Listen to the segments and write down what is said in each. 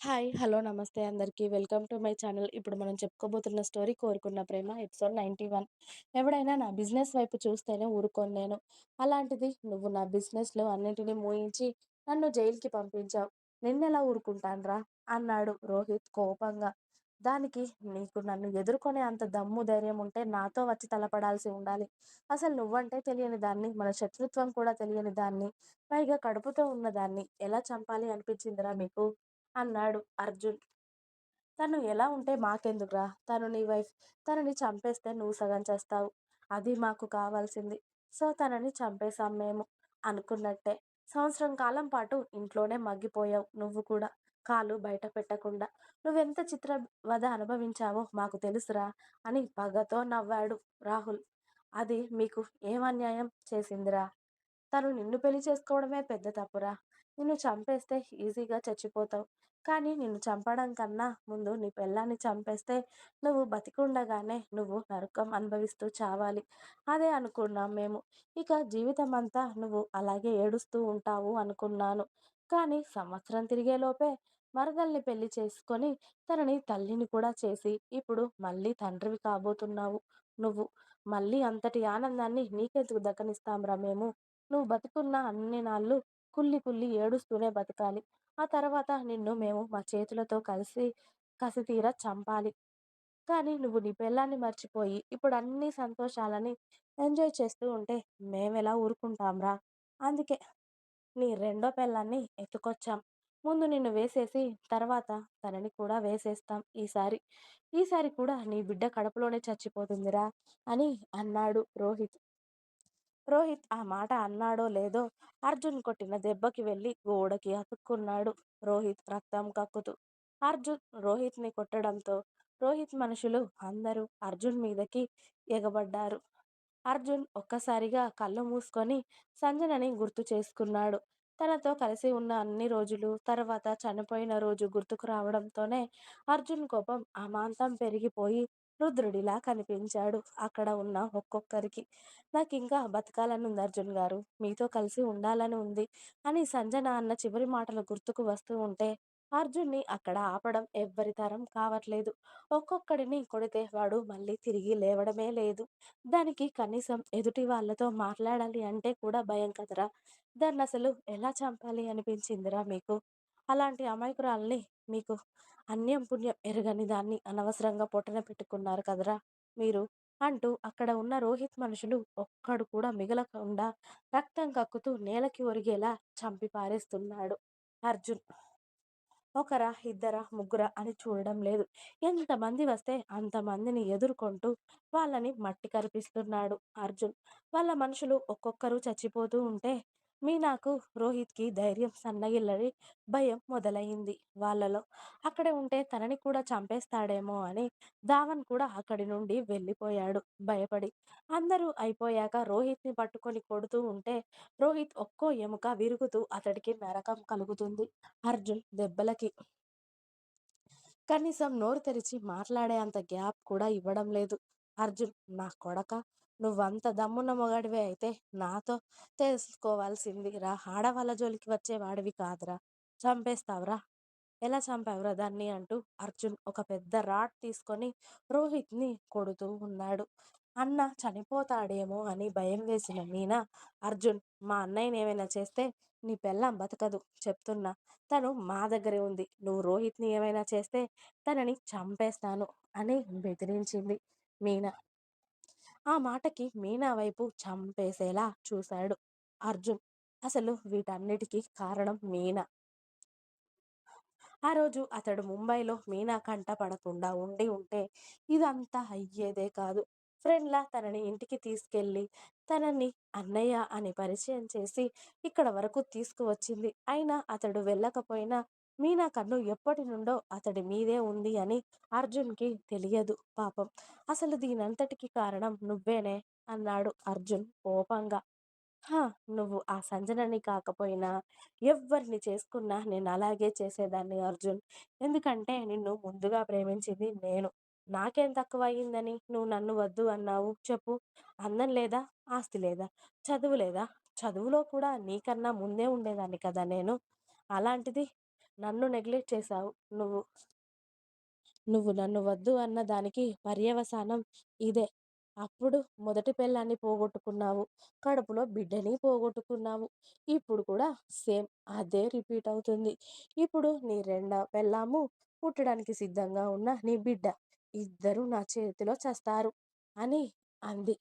Hi. Hello. నమస్తే అందరికీ. Welcome to my channel. ఇప్పుడు మనం చెప్పుకోబోతున్న స్టోరీ 'కోరుకున్న ప్రేమ' ఎపిసోడ్ 91. ఎవడైనా నా బిజినెస్ వైపు చూస్తేనే ఊరుకోను నేను. అలాంటిది నువ్వు నా బిజినెస్‌లో అన్నింటినీ మూయించి నన్ను జైలుకి పంపించావు. నిన్నెలా ఊరుకుంటానురా? అన్నాడు రోహిత్ కోపంగా. దానికి నీకు నన్ను ఎదుర్కొనే అంత దమ్ము, ధైర్యం ఉంటే నాతో వచ్చి తలపడాల్సి ఉండాలి. అసలు నువ్వంటే తెలియని దాన్ని, మన శత్రుత్వం కూడా తెలియని దాన్ని, పైగా కడుపుతో ఉన్నదాన్ని ఎలా చంపాలి అనిపించిందిరా మీకు? అన్నాడు అర్జున్. తను ఎలా ఉంటే మాకెందుకురా? తను నీ వైఫ్. తనని చంపేస్తే నువ్వు సగం చేస్తావు అది మాకు కావాల్సింది. సో తనని చంపేశాం మేము. అనుకున్నట్టే. సంవత్సరం కాలం పాటు ఇంట్లోనే మగ్గిపోయావు నువ్వు కూడా. కాలు బయట పెట్టకుండా. నువ్వెంత చిత్రవద అనుభవించావో మాకు తెలుసురా అని పగతో నవ్వాడు రాహుల్. అది మీకు ఏం అన్యాయం చేసిందిరా? తను నిన్ను పెళ్ళి చేసుకోవడమే పెద్ద తప్పురా. నిన్ను చంపేస్తే ఈజీగా చచ్చిపోతావు. కానీ నిన్ను చంపడం కన్నా ముందు నీ పెళ్ళాన్ని చంపేస్తే నువ్వు బతికుండగానే నువ్వు నరకం అనుభవిస్తూ చావాలి. అదే అనుకున్నాం మేము. ఇక జీవితం అంతా నువ్వు అలాగే ఏడుస్తూ ఉంటావు అనుకున్నాను. కానీ సంవత్సరం తిరిగేలోపే మరదల్ని పెళ్ళి చేసుకొని తనని తల్లిని కూడా చేసి ఇప్పుడు మళ్ళీ తండ్రివి కాబోతున్నావు నువ్వు. మళ్ళీ అంతటి ఆనందాన్ని నీకెందుకు దక్కనిస్తాంరా మేము? నువ్వు బతికున్న అన్ని నాళ్ళు కుళ్ళి కుళ్ళి ఏడుస్తూనే బతకాలి. ఆ తర్వాత నిన్ను మేము మా చేతులతో కలిసి కసితీరా చంపాలి. కానీ నువ్వు నీ పెళ్ళాన్ని మర్చిపోయి ఇప్పుడు అన్ని సంతోషాలని ఎంజాయ్ చేస్తూ ఉంటే మేమెలా ఊరుకుంటాంరా? అందుకే నీ రెండో పెళ్ళాన్ని ఎత్తుకొచ్చాం. ముందు నిన్ను వేసేసి తర్వాత తనని కూడా వేసేస్తాం ఈసారి. ఈసారి కూడా నీ బిడ్డ కడపలోనే చచ్చిపోతుందిరా అని అన్నాడు రోహిత్. రోహిత్ ఆ మాట అన్నాడో లేదో అర్జున్ కొట్టిన దెబ్బకి వెళ్ళి గోడకి అతుక్కున్నాడు రోహిత్ రక్తం కక్కుతూ. అర్జున్ రోహిత్ని కొట్టడంతో రోహిత్ మనుషులు అందరూ అర్జున్ మీదకి ఎగబడ్డారు. అర్జున్ ఒక్కసారిగా కళ్ళు మూసుకొని సంజనని గుర్తు చేసుకున్నాడు. తనతో కలిసి ఉన్న అన్ని రోజులు, తర్వాత చనిపోయిన రోజు గుర్తుకు రావడంతోనే అర్జున్ కోపం అమాంతం పెరిగిపోయి రుద్రుడిలా కనిపించాడు అక్కడ ఉన్న ఒక్కొక్కరికి. నాకు ఇంకా బతకాలని ఉంది అర్జున్ గారు. మీతో కలిసి ఉండాలని ఉంది అని సంజన అన్న చివరి మాటలు గుర్తుకు వస్తూ ఉంటే అర్జున్ని అక్కడ ఆపడం ఎవ్వరి తరం కావట్లేదు. ఒక్కొక్కడిని కొడితే వాడు మళ్ళీ తిరిగి లేవడమే లేదు. దానికి కనీసం ఎదుటి వాళ్ళతో మాట్లాడాలి అంటే కూడా భయం కదరా! దాన్ని అసలు ఎలా చంపాలి అనిపించిందిరా మీకు? అలాంటి అమాయకురాల్ని మీకు అన్యం పుణ్యం ఎరగని దాన్ని అనవసరంగా పొట్టన పెట్టుకున్నారు కదరా మీరు అంటూ అక్కడ ఉన్న రోహిత్ మనుషులు ఒక్కడు కూడా మిగలకుండా రక్తం కక్కుతూ నేలకి ఒరిగేలా చంపి పారేస్తున్నాడు అర్జున్. ఒకరా, ఇద్దరా, ముగ్గురా అని చూడడం లేదు. ఎంతమంది వస్తే అంతమందిని ఎదుర్కొంటూ వాళ్ళని మట్టి కరిపిస్తున్నాడు అర్జున్. వాళ్ళ మనుషులు ఒక్కొక్కరు చచ్చిపోతూ ఉంటే మీనాకు, రోహిత్‌కి ధైర్యం సన్నగిల్లడి భయం మొదలైంది వాళ్ళలో. అక్కడే ఉంటే తనని కూడా చంపేస్తాడేమో అని ధావన్ కూడా అక్కడి నుండి వెళ్ళిపోయాడు భయపడి. అందరూ అయిపోయాక రోహిత్‌ని పట్టుకొని కొడుతూ ఉంటే రోహిత్ ఒక్కో ఎముక విరుగుతూ అతడికి నరకం కలుగుతుంది అర్జున్ దెబ్బలకి. కనీసం నోరు తెరిచి మాట్లాడే అంత గ్యాప్ కూడా ఇవ్వడం లేదు అర్జున్. నా కొడక నువ్వంత దమ్మున్న మొగాడివే అయితే నాతో తెలుసుకోవాల్సింది రా ఆడవాళ్ళ జోలికి వచ్చేవాడివి కాదురా! చంపేస్తావురా? ఎలా చంపావురా దాన్ని అంటూ అర్జున్ ఒక పెద్ద రాడ్ తీసుకొని రోహిత్‌ని కొడుతూ ఉన్నాడు. అన్న చనిపోతాడేమో అని భయం వేసిన మీనా అర్జున్ మా అన్నయ్యని ఏమైనా చేస్తే నీ పెళ్ళం బతకదు చెప్తున్నా. తను మా దగ్గరే ఉంది. నువ్వు రోహిత్‌ని ఏమైనా చేస్తే తనని చంపేస్తాను అని బెదిరించింది మీనా. ఆ మాటకి మీనా వైపు చంపేసేలా చూశాడు అర్జున్. అసలు వీటన్నిటికీ కారణం మీనా. ఆ రోజు అతడు ముంబైలో మీనా కంట పడకుండా ఉండి ఉంటే ఇదంతా అయ్యేదే కాదు. ఫ్రెండ్‌లా తనని ఇంటికి తీసుకెళ్ళి తనని అన్నయ్య అని పరిచయం చేసి ఇక్కడ వరకు తీసుకువచ్చింది. అయినా అతడు వెళ్ళకపోయినా మీనా కన్ను ఎప్పటి నుండో అతడి మీదే ఉంది అని అర్జున్‌కి తెలియదు పాపం. అసలు దీనంతటికి కారణం నువ్వేనే అన్నాడు అర్జున్ కోపంగా. హా! నువ్వు ఆ సంజనని కాకపోయినా ఎవరిని చేసుకున్నా నేను అలాగే చేసేదాన్ని అర్జున్. ఎందుకంటే నిన్ను ముందుగా ప్రేమించింది నేను. నాకేం తక్కువ అయిందని నువ్వు నన్ను వద్దు అన్నావు చెప్పు? అందం లేదా? ఆస్తి లేదా? చదువు లేదా? చదువులో కూడా నీకన్నా ముందే ఉండేదాన్ని కదా నేను. అలాంటిది నన్ను నెగ్లెక్ట్ చేశావు నువ్వు. నువ్వు నన్ను వద్దు అన్న దానికి పర్యవసానం ఇదే. అప్పుడు మొదటి పెళ్ళాన్ని పోగొట్టుకున్నావు. కడుపులో బిడ్డని పోగొట్టుకున్నావు. ఇప్పుడు కూడా సేమ్ అదే రిపీట్ అవుతుంది. ఇప్పుడు నీ రెండో పెళ్ళాము, పుట్టడానికి సిద్ధంగా ఉన్న నీ బిడ్డ ఇద్దరూ నా చేతిలో చేస్తారు అని అంది.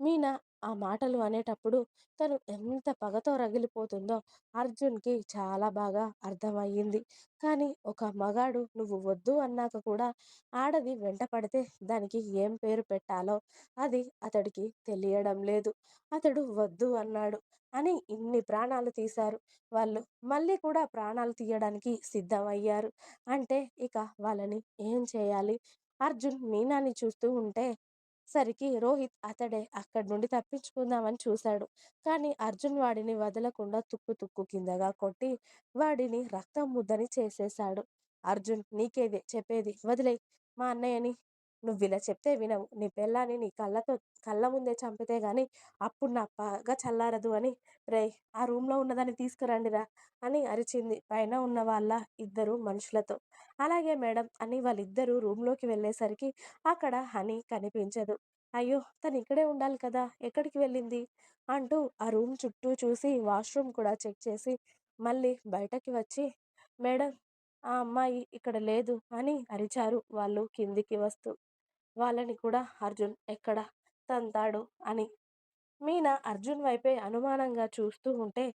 మీనా ఆ మాటలు అనేటప్పుడు తను ఎంత పగతో రగిలిపోతుందో అర్జున్‌కి చాలా బాగా అర్థమయ్యింది. కానీ ఒక మగాడు నువ్వు వద్దు అన్నాక కూడా ఆడది వెంటపడితే దానికి ఏం పేరు పెట్టాలో అది అతడికి తెలియడం లేదు. అతడు వద్దు అన్నాడు అని ఇన్ని ప్రాణాలు తీశారు వాళ్ళు. మళ్ళీ కూడా ప్రాణాలు తీయడానికి సిద్ధమయ్యారు. అంటే ఇక వాళ్ళని ఏం చేయాలి? అర్జున్ మీనాని చూస్తూ ఉంటే సరికి రోహిత్ అతడే అక్కడి నుండి తప్పించుకుందామని చూశాడు. కానీ అర్జున్ వాడిని వదలకుండా తుక్కు తుక్కు కిందగా కొట్టి వాడిని రక్తం ముద్దని చేసేశాడు. అర్జున్ నీకేదే చెప్పేది వదిలే మా అన్నయ్యని. నువ్వు ఇలా చెప్తే వినవు. నీ పెళ్ళాన్ని నీ కళ్ళతో కళ్ళ ముందే చంపితే కానీ అప్పుడు నా పగ చల్లారదు అని రే ఆ రూమ్‌లో ఉన్నదాన్ని తీసుకురండిరా అని అరిచింది పైన ఉన్న వాళ్ళ ఇద్దరు మనుషులతో. అలాగే మేడం అని వాళ్ళిద్దరూ రూమ్‌లోకి వెళ్ళేసరికి అక్కడ హనీ కనిపించదు. అయ్యో! తను ఇక్కడే ఉండాలి కదా! ఎక్కడికి వెళ్ళింది? అంటూ ఆ రూమ్ చుట్టూ చూసి వాష్‌రూమ్ కూడా చెక్ చేసి మళ్ళీ బయటకి వచ్చి మేడం ఆ అమ్మాయి ఇక్కడ లేదు అని అరిచారు వాళ్ళు కిందికి వస్తూ. వాళ్ళని కూడా అర్జున్ ఎక్కడ తంతాడు అని. మీనా అర్జున్ వైపే అనుమానంగా చూస్తూ ఉంటే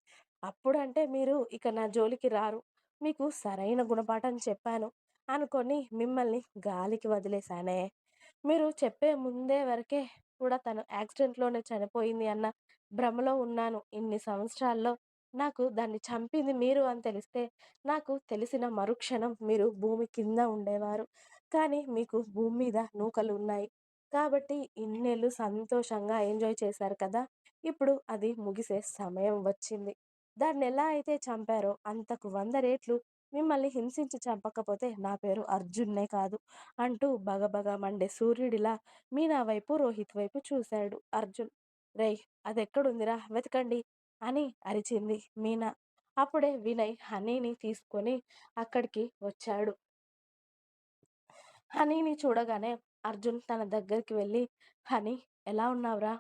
అప్పుడంటే మీరు ఇక నా జోలికి రారు. మీకు సరైన గుణపాఠం చెప్పాను అనుకొని మిమ్మల్ని గాలికి వదిలేశానే. మీరు చెప్పే ముందే వరకే కూడా తను యాక్సిడెంట్‌లోనే చనిపోయింది అన్న భ్రమలో ఉన్నాను ఇన్ని సంవత్సరాల్లో. నాకు దాన్ని చంపింది మీరు అని తెలిస్తే నాకు తెలిసిన మరుక్షణం మీరు భూమి కింద ఉండేవారు. కానీ మీకు భూమి మీద నూకలు ఉన్నాయి. కాబట్టి ఇన్నేళ్ళు సంతోషంగా ఎంజాయ్ చేశారు కదా! ఇప్పుడు అది ముగిసే సమయం వచ్చింది. దాన్ని ఎలా అయితే చంపారో అంతకు వంద రేట్లు మిమ్మల్ని హింసించి చంపకపోతే నా పేరు అర్జున్నే కాదు అంటూ బగబగ మండే సూర్యుడిలా మీనా వైపు, రోహిత్ వైపు చూశాడు అర్జున్. రేయ్ అదెక్కడుందిరా వెతకండి అని అరిచింది మీనా. అప్పుడే వినయ్ హనీని తీసుకొని అక్కడికి వచ్చాడు. హనీని చూడగానే అర్జున్ తన దగ్గరికి వెళ్ళి హనీ ఎలా ఉన్నావురా?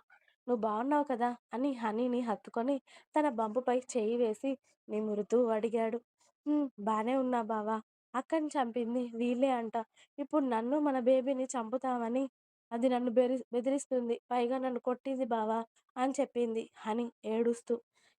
నువ్వు బాగున్నావు కదా! అని హనీని హత్తుకొని తన బంపుపై చేయి వేసి నిమురుతూ అడిగాడు. హ్మ్. బానే ఉన్నా బావా! అక్కని చంపింది వీళ్ళే అంట. ఇప్పుడు నన్ను, మన బేబీని చంపుతామని అది నన్ను బెరి బెదిరిస్తుంది. పైగా నన్ను కొట్టింది బావా! అని చెప్పింది హనీ ఏడుస్తూ.